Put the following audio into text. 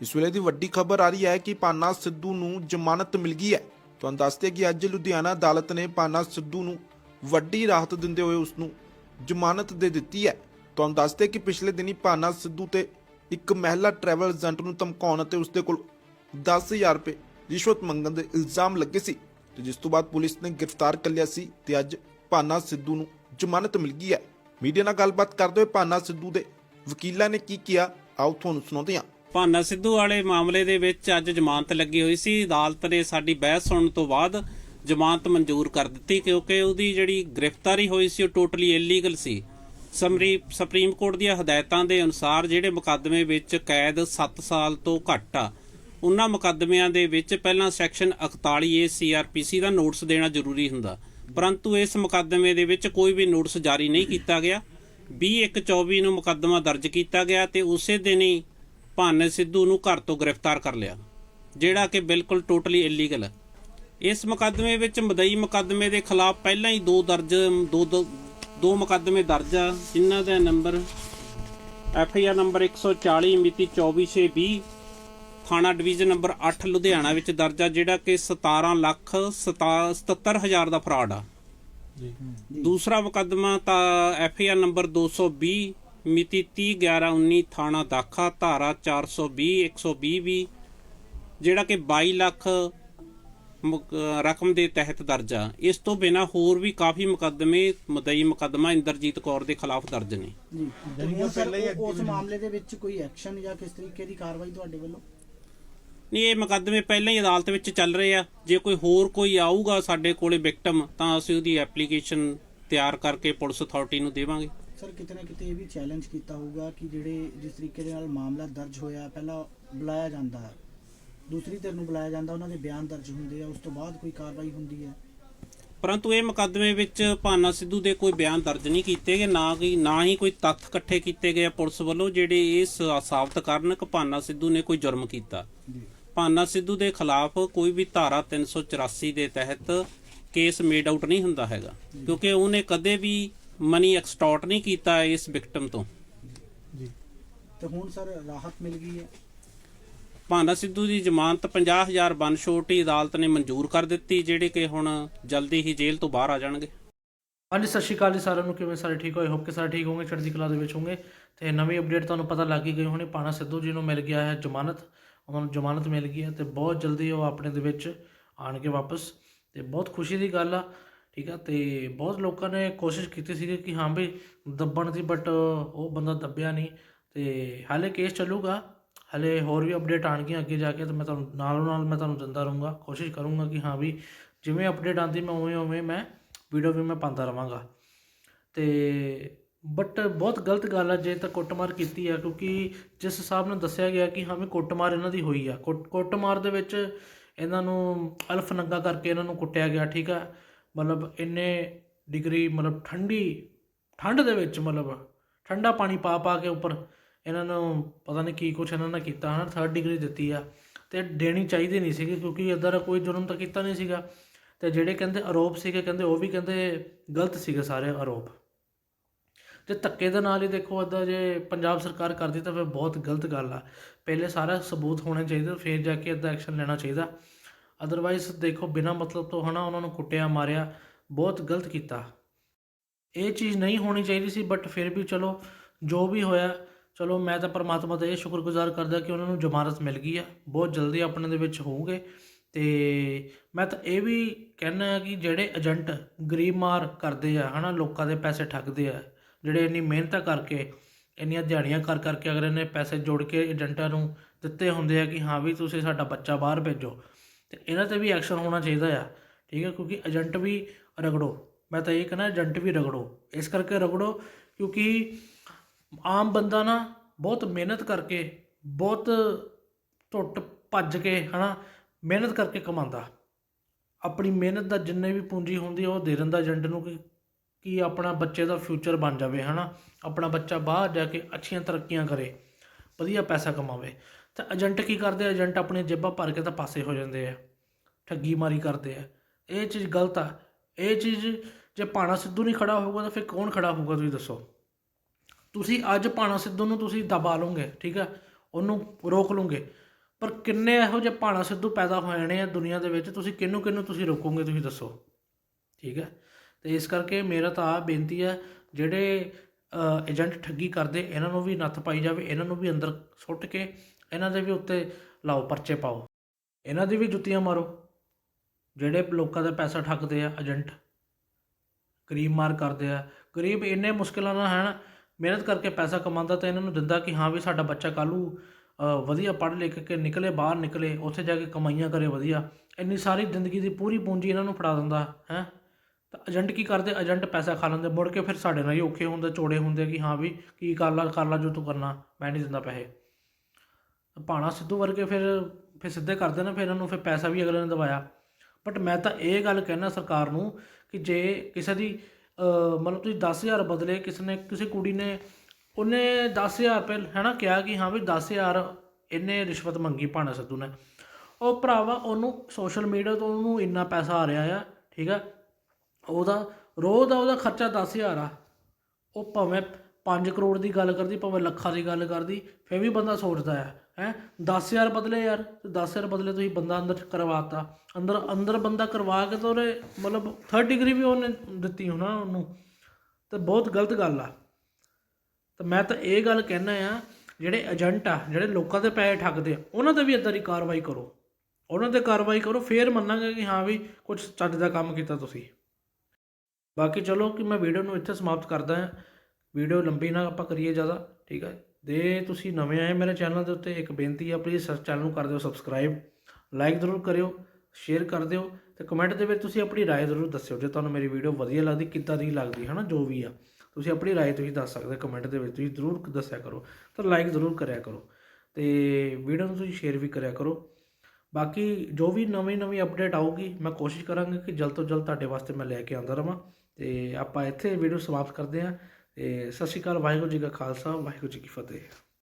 ਇਸ ਵੇਲੇ ਦੀ ਵੱਡੀ ਖਬਰ ਆ ਰਹੀ ਹੈ ਕਿ ਪਾਨਾ ਸਿੱਧੂ ਨੂੰ ਜ਼ਮਾਨਤ ਮਿਲ ਗਈ ਹੈ। ਤੁਹਾਨੂੰ ਦੱਸਦੇ ਕਿ ਅੱਜ ਲੁਧਿਆਣਾ ਅਦਾਲਤ ਨੇ ਪਾਨਾ ਸਿੱਧੂ ਨੂੰ ਵੱਡੀ ਰਾਹਤ ਦਿੰਦੇ ਹੋਏ ਉਸ ਨੂੰ ਜ਼ਮਾਨਤ ਦੇ ਦਿੱਤੀ ਹੈ। ਤੁਹਾਨੂੰ ਦੱਸਦੇ ਕਿ ਪਿਛਲੇ ਦਿਨੀ ਪਾਨਾ ਸਿੱਧੂ ਤੇ ਇੱਕ ਮਹਿਲਾ ਟਰੈਵਲ ਏਜੰਟ ਨੂੰ ਧਮਕਾਉਣ ਅਤੇ ਉਸ ਦੇ ਕੋਲ 10000 ਰੁਪਏ ਰਿਸ਼ਵਤ ਮੰਗਣ ਦੇ ਇਲਜ਼ਾਮ ਲੱਗੇ ਸੀ ਤੇ ਜਿਸ ਤੋਂ ਬਾਅਦ ਪੁਲਿਸ ਨੇ ਗ੍ਰਿਫਤਾਰ ਕਰ ਲਿਆ ਸੀ ਤੇ ਅੱਜ ਪਾਨਾ ਸਿੱਧੂ ਨੂੰ ਜ਼ਮਾਨਤ ਮਿਲ ਗਈ ਹੈ। ਮੀਡੀਆ ਨਾਲ ਗੱਲਬਾਤ ਕਰਦੇ ਹੋਏ ਪਾਨਾ ਸਿੱਧੂ ਦੇ ਵਕੀਲਾਂ ਨੇ ਕੀ ਕਿਹਾ, ਆਓ ਤੁਹਾਨੂੰ ਸੁਣਾਉਂਦੇ ਹਾਂ। ਭਾਨਾ ਸਿੱਧੂ ਵਾਲੇ ਮਾਮਲੇ ਦੇ ਵਿੱਚ ਅੱਜ ਜ਼ਮਾਨਤ ਲੱਗੀ ਹੋਈ ਸੀ। ਅਦਾਲਤ ਨੇ ਸਾਡੀ ਬਹਿਸ ਸੁਣਨ ਤੋਂ ਬਾਅਦ ਜ਼ਮਾਨਤ ਮਨਜ਼ੂਰ ਕਰ ਦਿੱਤੀ ਕਿਉਂਕਿ ਉਹਦੀ ਜਿਹੜੀ ਗ੍ਰਿਫਤਾਰੀ ਹੋਈ ਸੀ, ਉਹ ਟੋਟਲੀ ਇਲੀਗਲ ਸੀ। ਸਮਰੀ, ਸੁਪਰੀਮ ਕੋਰਟ ਦੀਆਂ ਹਦਾਇਤਾਂ ਦੇ ਅਨੁਸਾਰ ਜਿਹੜੇ ਮੁਕੱਦਮੇ ਵਿੱਚ ਕੈਦ 7 ਸਾਲ ਤੋਂ ਘੱਟ ਆ, ਉਹਨਾਂ ਮੁਕੱਦਮਿਆਂ ਦੇ ਵਿੱਚ ਪਹਿਲਾਂ ਸੈਕਸ਼ਨ 41 ਏ ਸੀਆਰਪੀਸੀ ਦਾ ਨੋਟਿਸ ਦੇਣਾ ਜ਼ਰੂਰੀ ਹੁੰਦਾ। ਪਰੰਤੂ ਇਸ ਮੁਕੱਦਮੇ ਦੇ ਵਿੱਚ ਕੋਈ ਵੀ ਨੋਟਿਸ ਜਾਰੀ ਨਹੀਂ ਕੀਤਾ ਗਿਆ। 2124 ਨੂੰ ਮੁਕੱਦਮਾ ਦਰਜ ਕੀਤਾ ਗਿਆ ਤੇ ਉਸੇ ਦਿਨ ਹੀ ਭਾਨੇ ਸਿੱਧੂ ਨੂੰ ਘਰ ਤੋਂ ਗ੍ਰਿਫਤਾਰ ਕਰ ਲਿਆ ਜਿਹੜਾ ਕਿ ਬਿਲਕੁਲ ਟੋਟਲੀ ਇਲੀਗਲ ਹੈ। ਇਸ ਮੁਕੱਦਮੇ ਵਿੱਚ ਮਦਈ ਮੁਕੱਦਮੇ ਦੇ ਖਿਲਾਫ ਪਹਿਲਾਂ ਹੀ ਦੋ ਦਰਜ ਦੋ ਦੋ- ਮੁਕੱਦਮੇ ਦਰਜ ਆ। ਜਿਨ੍ਹਾਂ ਦਾ number F I R number 140 ਮਿਤੀ 2420 ਥਾਣਾ ਡਿਵੀਜ਼ਨ ਨੰਬਰ 8 ਲੁਧਿਆਣਾ ਵਿੱਚ ਦਰਜ ਆ ਜਿਹੜਾ ਕਿ 17 ਲੱਖ 77 ਹਜ਼ਾਰ ਦਾ ਫਰਾਡ ਆ। ਦੂਸਰਾ ਮੁਕੱਦਮਾ ਤਾਂ ਐਫ ਆਈ ਆਰ ਨੰਬਰ 220 ਮਿਤੀ 30 11 19 ਥਾਣਾ ਦਾਖਾ ਧਾਰਾ 420 120 ਵੀ ਜਿਹੜਾ ਕਿ 22 ਲੱਖ ਮੁਕ- ਰਕਮ ਦੇ ਤਹਿਤ ਦਰਜ ਆ। ਇਸ ਤੋਂ ਬਿਨਾ ਹੋਰ ਵੀ ਕਾਫੀ ਮੁਕੱਦਮੇ ਮਦਈ ਮੁਕੱਦਮਾ ਇੰਦਰਜੀਤ ਕੌਰ ਦੇ ਖਿਲਾਫ ਦਰਜ ਨੇ। ਜੀ ਉਸ ਮਾਮਲੇ ਦੇ ਵਿੱਚ ਕੋਈ ਐਕਸ਼ਨ ਜਾਂ ਕਿਸ ਤਰੀਕੇ ਦੀ ਕਾਰਵਾਈ ਤੁਹਾਡੇ ਵੱਲੋਂ? ਨਹੀਂ ਇਹ ਮੁਕੱਦਮੇ ਪਹਿਲਾਂ ਹੀ ਅਦਾਲਤ ਵਿੱਚ ਚੱਲ ਰਹੇ ਆ। ਜੇ ਕੋਈ ਹੋਰ ਕੋਈ ਆਊਗਾ ਸਾਡੇ ਕੋਲੇ ਵਿਕਟਮ ਤਾਂ ਅਸੀਂ ਉਹਦੀ ਐਪਲੀਕੇਸ਼ਨ ਤਿਆਰ ਕਰਕੇ ਪੁਲਿਸ ਅਥਾਰਟੀ ਨੂੰ ਦੇਵਾਂਗੇ। ਸਰ ਕਿਤੇ ਨਾ ਕਿਤੇ ਇਹ ਵੀ ਚੈਲੰਜ ਕੀਤਾ ਹੋਊਗਾ ਕਿ ਜਿਹੜੇ ਜਿਸ ਤਰੀਕੇ ਦੇ ਨਾਲ ਮਾਮਲਾ ਦਰਜ ਹੋਇਆ ਪਹਿਲਾਂ ਬੁਲਾਇਆ ਜਾਂਦਾ ਹੈ। ਦੂਸਰੀ ਧਿਰ ਨੂੰ ਬੁਲਾਇਆ ਜਾਂਦਾ ਉਹਨਾਂ ਦੇ ਬਿਆਨ ਦਰਜ ਹੁੰਦੇ ਆ ਉਸ ਤੋਂ ਬਾਅਦ ਕੋਈ ਕਾਰਵਾਈ ਹੁੰਦੀ ਹੈ। ਪਰੰਤੂ ਇਹ ਮੁਕੱਦਮੇ ਵਿੱਚ ਭਾਨਾ ਸਿੱਧੂ ਦੇ ਕੋਈ ਬਿਆਨ ਦਰਜ ਨਹੀਂ ਕੀਤੇ ਗਏ ਨਾ ਕਿ ਨਾ ਹੀ ਕੋਈ ਤੱਥ ਇਕੱਠੇ ਕੀਤੇ ਗਏ ਪੁਲਿਸ ਵੱਲੋਂ ਜਿਹੜੇ ਇਹ ਸਾਬਤ ਕਰਨ ਕਿ ਭਾਨਾ ਸਿੱਧੂ ਨੇ ਕੋਈ ਜੁਰਮ ਕੀਤਾ। ਭਾਨਾ ਸਿੱਧੂ ਦੇ ਖਿਲਾਫ ਕੋਈ ਵੀ ਧਾਰਾ 384 ਦੇ ਤਹਿਤ ਕੇਸ ਮੇਡ ਆਊਟ ਨਹੀਂ ਹੁੰਦਾ ਹੈਗਾ ਕਿਉਂਕਿ ਉਹਨੇ ਕਦੇ ਵੀ ਮਨੀ ਐਕਸਟੋਰਟ ਨਹੀਂ ਕੀਤਾ ਇਸ ਵਿਕਟਮ ਤੋਂ। ਜੀ। ਤੇ ਹੁਣ ਸਰ ਰਾਹਤ ਮਿਲ ਗਈ ਹੈ? ਭਾਨਾ ਸਿੱਧੂ ਦੀ ਜ਼ਮਾਨਤ 50000 ਬਨਸ਼ੋਟੀ ਅਦਾਲਤ ਨੇ ਮਨਜ਼ੂਰ ਕਰ ਦਿੱਤੀ ਜਿਹੜੇ ਕਿ ਹੁਣ ਜਲਦੀ ਹੀ ਜੇਲ੍ਹ ਤੋਂ ਬਾਹਰ ਆ ਜਾਣਗੇ। ਹਾਂਜੀ ਸਤਿ ਸ਼੍ਰੀ ਅਕਾਲ ਜੀ ਸਾਰਿਆਂ ਨੂੰ। ਕਿਵੇਂ ਸਾਰੇ ਠੀਕ ਹੋਏ? ਹੋਪ ਕਿ ਸਾਰੇ ਠੀਕ ਹੋਣਗੇ ਚੜ੍ਹਦੀ ਕਲਾ ਦੇ ਵਿੱਚ ਹੋਣਗੇ ਤੇ ਨਵੀਂ ਅਪਡੇਟ ਤੁਹਾਨੂੰ ਪਤਾ ਲੱਗ ਹੀ ਗਈ ਹੋਣੀ। ਪਾਣਾ ਸਿੱਧੂ ਜੀ ਨੂੰ ਮਿਲ ਗਿਆ ਹੈ ਜ਼ਮਾਨਤ। ਉਹਨਾਂ ਨੂੰ ਜ਼ਮਾਨਤ ਮਿਲ ਗਈ ਹੈ ਤੇ ਬਹੁਤ ਜਲਦੀ ਉਹ ਆਪਣੇ ਦੇ ਵਿੱਚ ਆਣਗੇ ਵਾਪਸ। ਤੇ ਬਹੁਤ ਖੁਸ਼ੀ ਦੀ ਗੱਲ ਆ। ਠੀਕ ਆ? ਤੇ ਬਹੁਤ ਲੋਕਾਂ ਨੇ ਕੋਸ਼ਿਸ਼ ਕੀਤੀ ਸੀ ਕਿ ਹਾਂ ਵੀ ਦੱਬਣ ਦੀ ਬਟ ਉਹ ਬੰਦਾ ਦੱਬਿਆ ਨਹੀਂ। ਤੇ ਹਾਲੇ ਕੇਸ ਚੱਲੂਗਾ। ਹਲੇ ਹੋਰ ਵੀ ਅਪਡੇਟ ਆਣਗੀਆਂ ਅੱਗੇ ਜਾ ਕੇ ਤੇ ਮੈਂ ਤੁਹਾਨੂੰ ਨਾਲੋਂ ਨਾਲ ਮੈਂ ਤੁਹਾਨੂੰ ਦਿੰਦਾ ਰਹੂੰਗਾ। ਕੋਸ਼ਿਸ਼ ਕਰੂੰਗਾ ਕਿ ਹਾਂ ਵੀ ਜਿਵੇਂ ਅਪਡੇਟ ਆਉਂਦੀ ਮੈਂ ਉਵੇਂ ਉਵੇਂ ਮੈਂ ਵੀਡੀਓ ਵੀ ਮੈਂ ਪਾਉਂਦਾ ਰਵਾਂਗਾ। ਤੇ ਬਟ ਬਹੁਤ ਗਲਤ ਗੱਲ ਹੈ ਜੇ ਤਾਂ ਕੁੱਟਮਾਰ ਕੀਤੀ ਹੈ ਕਿਉਂਕਿ ਜਿਸ ਹਿਸਾਬ ਨਾਲ ਦੱਸਿਆ ਗਿਆ ਕਿ ਹਾਂ ਵੀ ਕੁੱਟਮਾਰ ਇਹਨਾਂ ਦੀ ਹੋਈ ਆ। ਕੁੱਟ- ਕੁੱਟਮਾਰ ਦੇ ਵਿੱਚ ਇਹਨਾਂ ਨੂੰ ਅਲਫ ਨੰਗਾ ਕਰਕੇ ਇਹਨਾਂ ਨੂੰ ਕੁੱਟਿਆ ਗਿਆ, ਠੀਕ ਹੈ ਮਤਲਬ ਇੰਨੇ ਡਿਗਰੀ ਮਤਲਬ ਠੰਡੀ, ਠੰਡ ਦੇ ਵਿੱਚ ਮਤਲਬ ਠੰਡਾ ਪਾਣੀ ਪਾ ਪਾ ਕੇ ਉੱਪਰ ਇਹਨਾਂ ਨੂੰ ਪਤਾ ਨਹੀਂ ਕੀ ਕੁਛ ਇਹਨਾਂ ਨੇ ਕੀਤਾ ਹਨਾ 3rd ਡਿਗਰੀ ਦਿੱਤੀ ਆ ਤੇ ਦੇਣੀ ਚਾਹੀਦੀ ਨਹੀਂ ਸੀਗੀ ਕਿਉਂਕਿ ਇੱਦਾਂ ਦਾ ਕੋਈ ਜੁਰਮ ਤਾਂ ਕੀਤਾ ਨਹੀਂ ਸੀਗਾ ਤੇ ਜਿਹੜੇ ਕਹਿੰਦੇ ਆਰੋਪ ਸੀਗੇ ਕਹਿੰਦੇ ਉਹ ਵੀ ਕਹਿੰਦੇ ਗਲਤ ਸੀਗੇ ਸਾਰੇ ਆਰੋਪ। ਤੇ ਧੱਕੇ ਦੇ ਨਾਲ ਹੀ ਦੇਖੋ ਇੱਦਾਂ ਜੇ ਪੰਜਾਬ ਸਰਕਾਰ ਕਰਦੀ ਤਾਂ ਫਿਰ ਬਹੁਤ ਗਲਤ ਗੱਲ ਆ। ਪਹਿਲੇ ਸਾਰਾ ਸਬੂਤ ਹੋਣੇ ਚਾਹੀਦੇ, ਫਿਰ ਜਾ ਕੇ ਇੱਦਾਂ ਐਕਸ਼ਨ ਲੈਣਾ ਚਾਹੀਦਾ। ਅਦਰਵਾਈਜ਼ ਦੇਖੋ, ਬਿਨਾਂ ਮਤਲਬ ਤੋਂ ਹਨਾ ਉਹਨਾਂ ਨੂੰ ਕੁੱਟਿਆ, ਮਾਰਿਆ, ਬਹੁਤ ਗਲਤ ਕੀਤਾ। ਇਹ ਚੀਜ਼ ਨਹੀਂ ਹੋਣੀ ਚਾਹੀਦੀ ਸੀ ਬਟ ਫਿਰ ਵੀ ਚਲੋ, ਜੋ ਵੀ ਹੋਇਆ, ਚਲੋ ਮੈਂ ਤਾਂ ਪਰਮਾਤਮਾ ਦਾ ਇਹ ਸ਼ੁਕਰਗੁਜ਼ਾਰ ਕਰਦਾ ਕਿ ਉਹਨਾਂ ਨੂੰ ਜ਼ਮਾਨਤ ਮਿਲ ਗਈ ਆ। ਬਹੁਤ ਜਲਦੀ ਆਪਣੇ ਦੇ ਵਿੱਚ ਹੋਊਗੇ। ਤੇ ਮੈਂ ਤਾਂ ਇਹ ਵੀ ਕਹਿਣਾ ਕਿ ਜਿਹੜੇ ਏਜੰਟ ਗਰੀਬ ਮਾਰ ਕਰਦੇ ਆ, ਹਨਾ, ਲੋਕਾਂ ਦੇ ਪੈਸੇ ਠੱਗਦੇ ਆ, ਜਿਹੜੇ ਇੰਨੀ ਮਿਹਨਤਾਂ ਕਰਕੇ, ਇੰਨੀਆਂ ਦਿਹਾੜੀਆਂ ਕਰ ਕਰਕੇ ਅਗਰ ਇਹਨੇ ਪੈਸੇ ਜੋੜ ਕੇ ਏਜੰਟਾਂ ਨੂੰ ਦਿੱਤੇ ਹੁੰਦੇ ਆ ਕਿ ਹਾਂ ਵੀ ਤੁਸੀਂ ਸਾਡਾ ਬੱਚਾ ਬਾਹਰ ਭੇਜੋ ਤੇ ਇਹਨਾਂ ਤੇ ਵੀ ਐਕਸ਼ਨ ਹੋਣਾ ਚਾਹੀਦਾ ਆ, ਠੀਕ ਹੈ ਕਿਉਂਕਿ ਏਜੰਟ ਵੀ ਰਗੜੋ। ਮੈਂ ਤਾਂ ਇਹ ਕਹਿੰਦਾ ਏਜੰਟ ਵੀ ਰਗੜੋ। ਇਸ ਕਰਕੇ ਰਗੜੋ, ਕਿਉਂਕਿ ਆਮ ਬੰਦਾ ਨਾ ਬਹੁਤ ਮਿਹਨਤ ਕਰਕੇ, ਬਹੁਤ ਟੁੱਟ ਭੱਜ ਕੇ, ਹਨਾ, ਮਿਹਨਤ ਕਰਕੇ ਕਮਾਉਂਦਾ। ਆਪਣੀ ਮਿਹਨਤ ਦਾ ਜਿੰਨੇ ਵੀ ਪੂੰਜੀ ਹੁੰਦੀ ਉਹ ਦੇ ਦਿੰਦਾ ਏਜੰਟ ਨੂੰ ਕਿ ਕਿ ਆਪਣਾ ਬੱਚੇ ਦਾ ਫਿਊਚਰ ਬਣ ਜਾਵੇ, ਹਨਾ? ਆਪਣਾ ਬੱਚਾ ਬਾਹਰ ਜਾ ਕੇ ਅੱਛੀਆਂ ਤਰੱਕੀਆਂ ਕਰੇ। ਵਧੀਆ ਪੈਸਾ ਕਮਾਵੇ। ਤਾਂ ਏਜੰਟ ਕੀ ਕਰਦੇ ਆ? ਏਜੰਟ ਆਪਣੀ ਜੇਬਾਂ ਭਰ ਕੇ ਤਾਂ ਪਾਸੇ ਹੋ ਜਾਂਦੇ ਆ। ਠੱਗੀ ਮਾਰੀ ਕਰਦੇ ਆ। ਇਹ ਚੀਜ਼ ਗਲਤ ਆ। ਇਹ ਚੀਜ਼ ਜੇ ਪਾਣਾ ਸਿੱਧੂ ਨਹੀਂ ਖੜਾ ਹੋਊਗਾ ਤਾਂ ਫਿਰ ਕੌਣ ਖੜਾ ਹੋਊਗਾ ਤੁਸੀਂ ਦੱਸੋ? ਤੁਸੀਂ ਅੱਜ ਪਾਣਾ ਸਿੱਧੂ ਨੂੰ ਤੁਸੀਂ ਦਬਾ ਲਓਗੇ, ਠੀਕ ਹੈ ਉਹਨੂੰ ਰੋਕ ਲਓਗੇ। ਪਰ ਕਿੰਨੇ ਇਹੋ ਜਿਹੇ ਭਾਣਾ ਸਿੱਧੂ ਪੈਦਾ ਹੋ ਜਾਣੇ ਆ ਦੁਨੀਆ ਦੇ ਵਿੱਚ? ਤੁਸੀਂ ਕਿਹਨੂੰ ਕਿਹਨੂੰ ਤੁਸੀਂ ਰੋਕੋਗੇ ਤੁਸੀਂ ਦੱਸੋ। ਠੀਕ ਹੈ ਤੇ ਇਸ ਕਰਕੇ ਮੇਰਾ ਤਾਂ ਆ ਬੇਨਤੀ ਹੈ ਜਿਹੜੇ ਏਜੰਟ ਠੱਗੀ ਕਰਦੇ, ਇਹਨਾਂ ਨੂੰ ਵੀ ਨੱਥ ਪਾਈ ਜਾਵੇ, ਇਹਨਾਂ ਨੂੰ ਵੀ ਅੰਦਰ ਸੁੱਟ ਕੇ ਇਹਨਾਂ ਦੇ ਵੀ ਉੱਤੇ ਲਾਓ, ਪਰਚੇ ਪਾਓ। ਇਹਨਾਂ ਦੀ ਵੀ ਜੁੱਤੀਆਂ ਮਾਰੋ। ਜਿਹੜੇ ਲੋਕਾਂ ਦਾ ਪੈਸਾ ਠੱਗਦੇ ਆ, ਏਜੰਟ ਗਰੀਬ ਮਾਰ ਕਰਦੇ ਆ। ਗਰੀਬ ਇੰਨੇ ਮੁਸ਼ਕਿਲਾਂ ਨਾਲ ਹਨ, ਮਿਹਨਤ ਕਰਕੇ ਪੈਸਾ ਕਮਾਉਂਦਾ ਤਾਂ ਇਹਨਾਂ ਨੂੰ ਦਿੰਦਾ ਕਿ ਹਾਂ ਵੀ ਸਾਡਾ ਬੱਚਾ ਕੱਲ੍ਹ ਨੂੰ ਵਧੀਆ ਪੜ੍ਹ ਲਿਖ ਕੇ ਨਿਕਲੇ, ਬਾਹਰ ਨਿਕਲੇ, ਉੱਥੇ ਜਾ ਕੇ ਕਮਾਈਆਂ ਕਰੇ ਵਧੀਆ। ਇੰਨੀ ਸਾਰੀ ਜ਼ਿੰਦਗੀ ਦੀ ਪੂਰੀ ਪੂੰਜੀ ਇਹਨਾਂ ਨੂੰ ਫੜਾ ਦਿੰਦਾ, ਹੈ। ਤਾਂ ਏਜੰਟ ਕੀ ਕਰਦੇ? ਏਜੰਟ ਪੈਸਾ ਖਾ ਲੈਂਦੇ। ਮੁੜ ਕੇ ਫਿਰ ਸਾਡੇ ਨਾਲ ਹੀ ਔਖੇ ਹੁੰਦੇ, ਚੋੜੇ ਹੁੰਦੇ ਕਿ ਹਾਂ ਵੀ ਕੀ ਕਰ ਲਾ ਕਰ ਲਾ, ਜੋ ਤੂੰ ਕਰਨਾ, ਮੈਂ ਨਹੀਂ ਦਿੰਦਾ ਪੈਸੇ। ਭਾਣਾ ਸਿੱਧੂ ਵਰਗੇ ਫਿਰ ਫਿਰ ਸਿੱਧੇ ਕਰਦੇ ਨੇ, ਫਿਰ ਇਹਨਾਂ ਨੂੰ ਫਿਰ ਪੈਸਾ ਵੀ ਅਗਲੇ ਨੇ ਦਵਾਇਆ। ਬਟ ਮੈਂ ਤਾਂ ਇਹ ਗੱਲ ਕਹਿਣਾ ਸਰਕਾਰ ਨੂੰ ਕਿ ਜੇ ਕਿਸੇ ਦੀ ਮਤਲਬ ਤੁਸੀਂ 10000 ਬਦਲੇ ਕਿਸੇ ਨੇ, ਕਿਸੇ ਕੁੜੀ ਨੇ ਉਹਨੇ 10000 ਰੁਪਏ ਹੈਨਾ, ਕਿਹਾ ਕਿ ਹਾਂ ਵੀ 10000 ਇਹਨੇ ਰਿਸ਼ਵਤ ਮੰਗੀ ਭਾਣਾ ਸਿੱਧੂ ਨੇ। ਉਹ ਭਰਾਵਾ ਉਹਨੂੰ ਸੋਸ਼ਲ ਮੀਡੀਆ ਤੋਂ ਉਹਨੂੰ ਇੰਨਾ ਪੈਸਾ ਆ ਰਿਹਾ ਆ, ਠੀਕ ਆ? ਉਹਦਾ, ਰੋਜ਼ ਦਾ ਉਹਦਾ ਖਰਚਾ 10000 ਆ। ਉਹ ਭਾਵੇਂ 5 ਕਰੋੜ ਦੀ ਗੱਲ ਕਰਦੀ, ਭਾਵੇਂ ਲੱਖਾਂ ਦੀ ਗੱਲ ਕਰਦੀ, ਫਿਰ ਵੀ ਬੰਦਾ ਸੋਚਦਾ ਹੈ ਹੈ? 10000 ਬਦਲੇ ਯਾਰ, ਤੇ 10000 ਬਦਲੇ ਤੁਸੀਂ ਬੰਦਾ ਅੰਦਰ ਕਰਵਾਤਾ। ਅੰਦਰ ਅੰਦਰ ਬੰਦਾ ਕਰਵਾ ਕੇ ਤਾਂ ਉਹਨੇ ਮਤਲਬ 3rd ਡਿਗਰੀ ਵੀ ਉਹਨੇ ਦਿੱਤੀ ਹੋਣਾ ਉਹਨੂੰ। ਤੇ ਬਹੁਤ ਗਲਤ ਗੱਲ ਆ। ਤਾਂ ਮੈਂ ਤਾਂ ਇਹ ਗੱਲ ਕਹਿਣਾ ਆ, ਜਿਹੜੇ ਏਜੰਟ ਆ, ਜਿਹੜੇ ਲੋਕਾਂ ਦੇ ਪੈਸੇ ਠੱਗਦੇ ਆ, ਉਹਨਾਂ ਤੇ ਵੀ ਇਦਾਂ ਦੀ ਕਾਰਵਾਈ ਕਰੋ। ਉਹਨਾਂ ਤੇ ਕਾਰਵਾਈ ਕਰੋ, ਫੇਰ ਮੰਨਾਂਗੇ ਕਿ ਹਾਂ ਵੀ ਕੁਝ ਚੱਜ ਦਾ ਕੰਮ ਕੀਤਾ ਤੁਸੀਂ। ਬਾਕੀ ਚਲੋ ਕਿ ਮੈਂ ਵੀਡੀਓ ਨੂੰ ਇੱਥੇ ਸਮਾਪਤ ਕਰਦਾ ਹਾਂ ਵੀਡੀਓ ਲੰਬੀ ਨਾ ਆਪਾਂ ਕਰੀਏ ਜ਼ਿਆਦਾ ਠੀਕ ਹੈ ਦੇ ਤੁਸੀਂ ਨਵੇਂ ਆਏ ਮੇਰੇ ਚੈਨਲ ਦੇ ਉੱਤੇ ਇੱਕ ਬੇਨਤੀ ਹੈ ਪਲੀਜ਼ ਚੈਨਲ ਨੂੰ ਕਰ ਦਿਓ ਸਬਸਕ੍ਰਾਈਬ ਲਾਈਕ ਜ਼ਰੂਰ ਕਰਿਓ ਸ਼ੇਅਰ ਕਰ ਦਿਓ ਤੇ ਕਮੈਂਟ ਦੇ ਵਿੱਚ ਤੁਸੀਂ ਆਪਣੀ رائے ਜ਼ਰੂਰ ਦੱਸਿਓ ਜੇ ਤੁਹਾਨੂੰ ਮੇਰੀ ਵੀਡੀਓ ਵਧੀਆ ਲੱਗਦੀ ਕਿੱਦਾਂ ਦੀ ਲੱਗਦੀ ਹੈ ਨਾ ਜੋ ਵੀ ਆ ਤੁਸੀਂ ਆਪਣੀ رائے ਤੁਸੀਂ ਦੱਸ ਸਕਦੇ ਕਮੈਂਟ ਦੇ ਵਿੱਚ ਤੁਸੀਂ ਜ਼ਰੂਰ ਦੱਸਿਆ ਕਰੋ ਤਾਂ ਲਾਈਕ ਜ਼ਰੂਰ ਕਰਿਆ ਕਰੋ ਤੇ ਵੀਡੀਓ ਨੂੰ ਤੁਸੀਂ ਸ਼ੇਅਰ ਵੀ ਕਰਿਆ ਕਰੋ ਬਾਕੀ ਜੋ ਵੀ ਨਵੀਂ ਨਵੀਂ ਅਪਡੇਟ ਆਊਗੀ ਮੈਂ ਕੋਸ਼ਿਸ਼ ਕਰਾਂਗਾ ਕਿ ਜਲਦ ਤੋਂ ਜਲਦ ਤੁਹਾਡੇ ਵਾਸਤੇ ਮੈਂ ਲੈ ਕੇ ਆਉਂਦਾ ਰਵਾਂ ਤੇ ਆਪਾਂ ਇੱਥੇ ਵੀਡੀਓ ਸਮਾਪਤ ਕਰਦੇ ਹਾਂ ਤੇ ਸਤਿ ਸ਼੍ਰੀ ਅਕਾਲ, ਵਾਹਿਗੁਰੂ ਜੀ ਕਾ ਖਾਲਸਾ, ਵਾਹਿਗੁਰੂ ਜੀ ਕੀ ਫਤਿਹ।